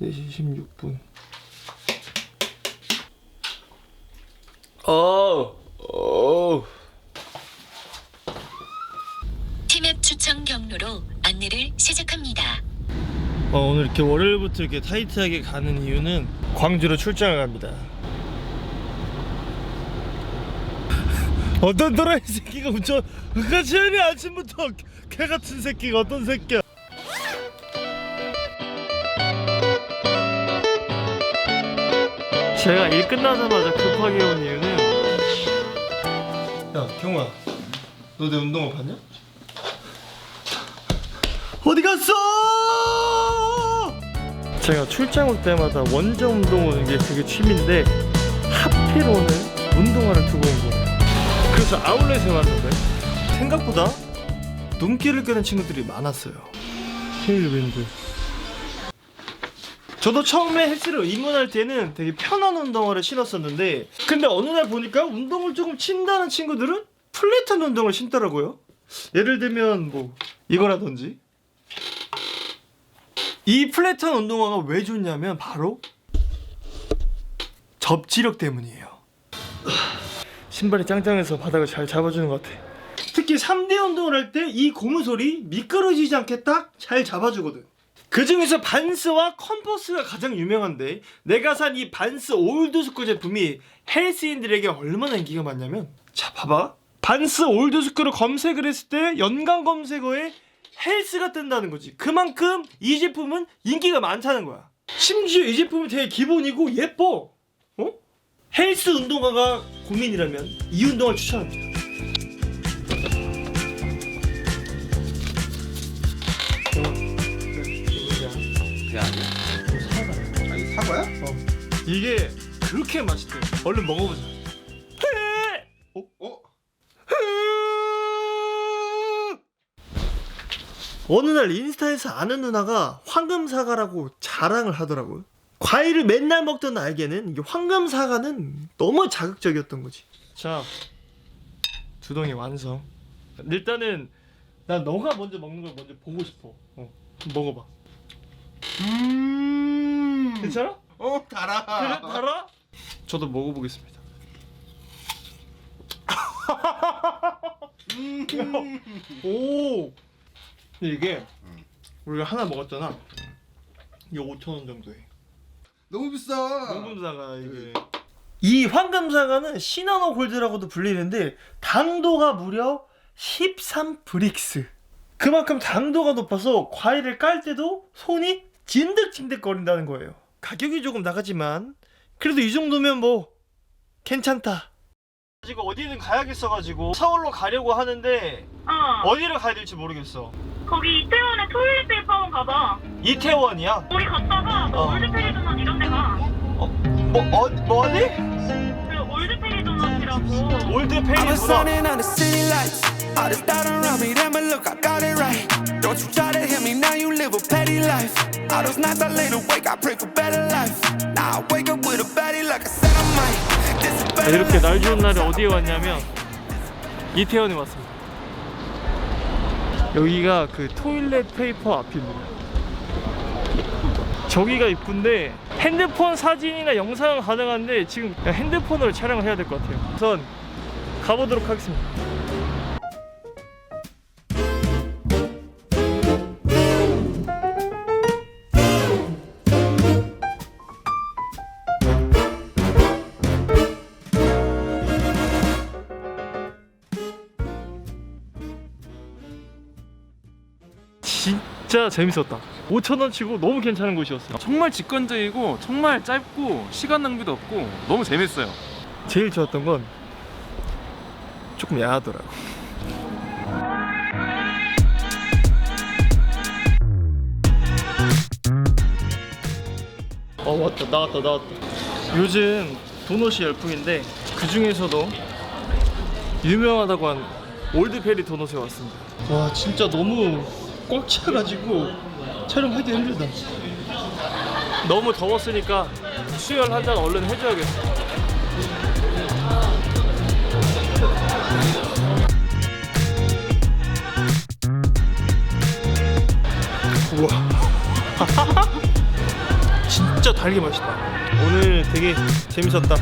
4시 16분. 어, 어. 티맵 추천 경로로 안내를 시작합니다. 어, 오늘 이렇게 월요일부터 이렇게 타이트하게 가는 이유는 광주로 출장을 갑니다. 어떤 도라이 새끼가 운전 같이 하니 아침부터 개 같은 새끼가 어떤 새끼야? 제가 일 끝나자마자 급하게 온 이유는 야 경우야 너 내 운동화 봤냐? 어디 갔어? 제가 출장 올 때마다 원정 운동 오는 게 되게 취미인데 하필 오늘 운동화를 두고 온 거예요. 그래서 아울렛에 왔는데 생각보다 눈길을 끄는 친구들이 많았어요. 테일윈드. 저도 처음에 헬스를 입문할 때는 되게 편한 운동화를 신었었는데 근데 어느 날 보니까 운동을 조금 친다는 친구들은 플랫한 운동을 신더라고요. 예를 들면 뭐 이거라든지 이 플랫한 운동화가 왜 좋냐면 바로 접지력 때문이에요. 신발이 짱짱해서 바닥을 잘 잡아주는 것 같아. 특히 3대 운동을 할 때 이 고무솔이 미끄러지지 않게 딱 잘 잡아주거든. 그 중에서 반스와 컴퍼스가 가장 유명한데 내가 산 이 반스 올드스쿨 제품이 헬스인들에게 얼마나 인기가 많냐면 자 봐봐. 반스 올드스쿨을 검색을 했을 때 연관 검색어에 헬스가 뜬다는 거지. 그만큼 이 제품은 인기가 많다는 거야. 심지어 이 제품은 되게 기본이고 예뻐. 어? 헬스 운동화가 고민이라면 이 운동화를 추천합니다 이게 그렇게 맛있대 얼른 먹어보자 어? 어? 어느 날 인스타에서 아는 누나가 황금 사과라고 자랑을 하더라고요. 과일을 맨날 먹던 나에게는 이게 황금 사과는 너무 자극적이었던 거지. 자, 두덩이 완성. 일단은 나 너가 먼저 먹는 걸 먼저 보고 싶어. 어, 먹어봐. 음. 괜찮아? 어 달아. 그래, 달아? 저도 먹어보겠습니다. 음. 오. 근데 이게 음. 우리가 하나 먹었잖아. 이게 5천 원 정도 해. 너무 비싸. 황금사과 이게. 이 황금사과는 시나노 골드라고도 불리는데 당도가 무려 13 브릭스. 그만큼 당도가 높아서 과일을 깔 때도 손이 진득진득 거린다는 거예요. 가격이 조금 나가지만 그래도 이 정도면 뭐 괜찮다. 지금 어디든 가야겠어가지고 서울로 가려고 하는데 어, 어디를 가야 될지 모르겠어. 거기 이태원에 토요일 페이퍼 한번 가봐. 이태원이야? 우리 갔다가 뭐 어. 올드페리 도넛 이런 데 가. 뭐, 어, 뭐 어디? 그 올드페리 도넛이라고. 올드 I 페리 was 도넛. sunning on the city lights. All this doubt around me, then but look, I got it right. Don't you try to hit me, now you live a petty life. All those nights I laid awake, I pray for better life. Now I wake up with a baddie like I said I might. This is better 이렇게. 날 좋은 날에 어디에 왔냐면 이태원에 왔습니다. 여기가 그 토일렛 페이퍼 앞입니다. 저기가 이쁜데 핸드폰 사진이나 영상은 가능한데 지금 그냥 핸드폰으로 촬영을 해야 될 것 같아요. 우선 가보도록 하겠습니다. 진짜 재밌었다. 5천 원 치고 너무 괜찮은 곳이었어. 정말 직관적이고 정말 짧고 시간 낭비도 없고 너무 재밌어요. 제일 좋았던 건 조금 야하더라고. 어 왔다 나왔다 나왔다. 요즘 도넛이 열풍인데 그 중에서도 유명하다고 한 올드페리 도넛에 왔습니다. 와 진짜 너무 꽉 차가지고 촬영하기 힘들다. 너무 더웠으니까 수혈 한 잔 얼른 해줘야겠어. 우와. 진짜 달기 맛있다 오늘 되게 재밌었다 잇